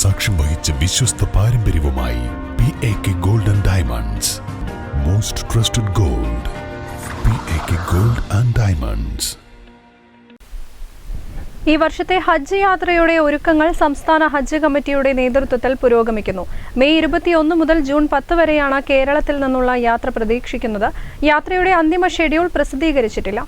സാക്ഷ്യം വഹിച്ച വിശ്വസ്ത പാരമ്പര്യവുമായി P A K gold and diamonds most trusted gold P A K gold and diamonds ഈ വർഷത്തെ ഹജ്ജ് യാത്രയുടെ ഒരുക്കങ്ങൾ സംസ്ഥാന ഹജ്ജ് കമ്മിറ്റിയുടെ നേതൃത്വത്തിൽ പുരോഗമിക്കുന്നു. മെയ് ഇരുപത്തിയൊന്ന് മുതൽ ജൂൺ പത്ത് വരെയാണ് കേരളത്തിൽ നിന്നുള്ള യാത്ര പ്രതീക്ഷിക്കുന്നത്. യാത്രയുടെ അന്തിമ ഷെഡ്യൂൾ പ്രസിദ്ധീകരിച്ചിട്ടില്ല.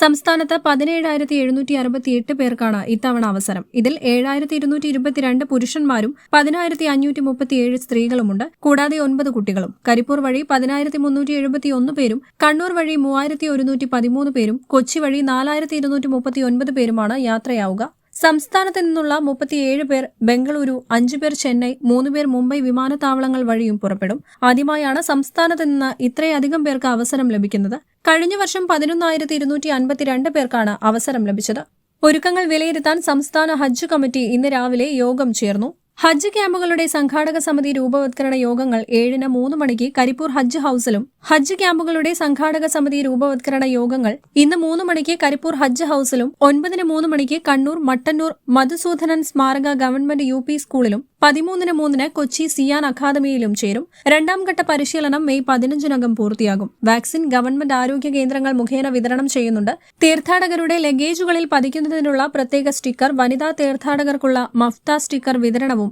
സംസ്ഥാനത്ത് പതിനേഴായിരത്തി എഴുന്നൂറ്റി അറുപത്തിയെട്ട് പേർക്കാണ് ഇത്തവണ അവസരം. ഇതിൽ ഏഴായിരത്തി ഇരുന്നൂറ്റി ഇരുപത്തിരണ്ട് പുരുഷന്മാരും പതിനായിരത്തി അഞ്ഞൂറ്റി മുപ്പത്തിയേഴ് സ്ത്രീകളുമുണ്ട്. കൂടാതെ ഒൻപത് കുട്ടികളും. കരിപ്പൂർ വഴി പതിനായിരത്തി മുന്നൂറ്റി എഴുപത്തി ഒന്ന് പേരും കണ്ണൂർ വഴി മൂവായിരത്തി ഒരുന്നൂറ്റി പതിമൂന്ന് പേരും കൊച്ചി വഴി നാലായിരത്തി ഇരുന്നൂറ്റി മുപ്പത്തി ഒൻപത് പേരുമാണ് യാത്രയാവുക. സംസ്ഥാനത്ത് നിന്നുള്ള മുപ്പത്തിയേഴ് പേർ ബംഗളൂരു അഞ്ചു പേർ ചെന്നൈ മൂന്ന് പേർ മുംബൈ വിമാനത്താവളങ്ങൾ വഴിയും പുറപ്പെടും. ആദ്യമായാണ് സംസ്ഥാനത്ത് നിന്ന് ഇത്രയധികം പേർക്ക് അവസരം ലഭിക്കുന്നത്. കഴിഞ്ഞ വർഷം പതിനൊന്നായിരത്തി ഇരുന്നൂറ്റി അൻപത്തിരണ്ട് പേർക്കാണ് അവസരം ലഭിച്ചത്. ഒരുക്കങ്ങൾ വിലയിരുത്താൻ സംസ്ഥാന ഹജ്ജ് കമ്മിറ്റി ഇന്ന് രാവിലെ യോഗം ചേർന്നു. ഹജ്ജ് ക്യാമ്പുകളുടെ സംഘാടക സമിതി രൂപവത്കരണ യോഗങ്ങൾ ഏഴിന് മൂന്ന് മണിക്ക് കരിപ്പൂർ ഹജ്ജ് ഹൌസിലും ഹജ്ജ് ക്യാമ്പുകളുടെ സംഘാടക സമിതി രൂപവത്കരണ യോഗങ്ങൾ ഇന്ന് മൂന്ന് മണിക്ക് കരിപ്പൂർ ഹജ്ജ് ഹൌസിലും ഒൻപതിന് മൂന്ന് മണിക്ക് കണ്ണൂർ മട്ടന്നൂർ മധുസൂദനൻ സ്മാരക ഗവൺമെന്റ് യു സ്കൂളിലും പതിമൂന്നിന് മൂന്നിന് കൊച്ചി സിയാൻ അക്കാദമിയിലും ചേരും. രണ്ടാം ഘട്ട പരിശീലനം മെയ് പതിനഞ്ചിനകം പൂർത്തിയാകും. വാക്സിൻ ഗവൺമെന്റ് ആരോഗ്യ കേന്ദ്രങ്ങൾ മുഖേന വിതരണം ചെയ്യുന്നുണ്ട്. തീർത്ഥാടകരുടെ ലഗേജുകളിൽ പതിക്കുന്നതിനുള്ള പ്രത്യേക സ്റ്റിക്കർ വനിതാ തീർത്ഥാടകർക്കുള്ള മഫ്ത സ്റ്റിക്കർ വിതരണവും